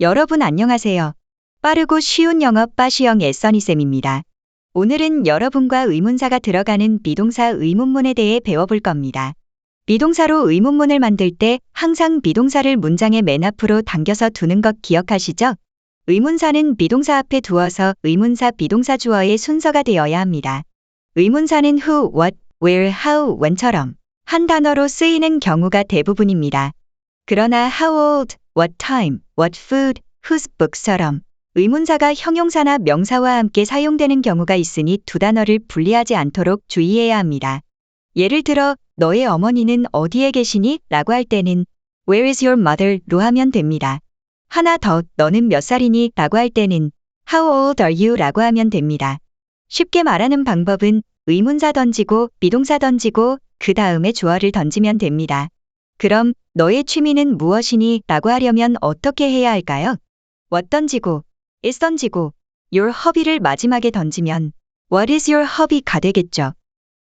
여러분 안녕하세요. 빠르고 쉬운 영어 빠시영 애써니쌤입니다. 오늘은 여러분과 의문사가 들어가는 비동사 의문문에 대해 배워볼 겁니다. 비동사로 의문문을 만들 때 항상 비동사를 문장의 맨 앞으로 당겨서 두는 것 기억하시죠? 의문사는 비동사 앞에 두어서 의문사 비동사 주어의 순서가 되어야 합니다. 의문사는 who, what, where, how, when처럼 한 단어로 쓰이는 경우가 대부분입니다. 그러나 how old, what time, what food, whose book처럼 의문사가 형용사나 명사와 함께 사용되는 경우가 있으니 두 단어를 분리하지 않도록 주의해야 합니다. 예를 들어 너의 어머니는 어디에 계시니? 라고 할 때는 Where is your mother? 로 하면 됩니다. 하나 더 너는 몇 살이니? 라고 할 때는 How old are you? 라고 하면 됩니다. 쉽게 말하는 방법은 의문사 던지고 비동사 던지고 그 다음에 주어를 던지면 됩니다. 그럼 너의 취미는 무엇이니? 라고 하려면 어떻게 해야 할까요? 던지고 is 던지고 your hobby를 마지막에 던지면 what is your hobby가 되겠죠.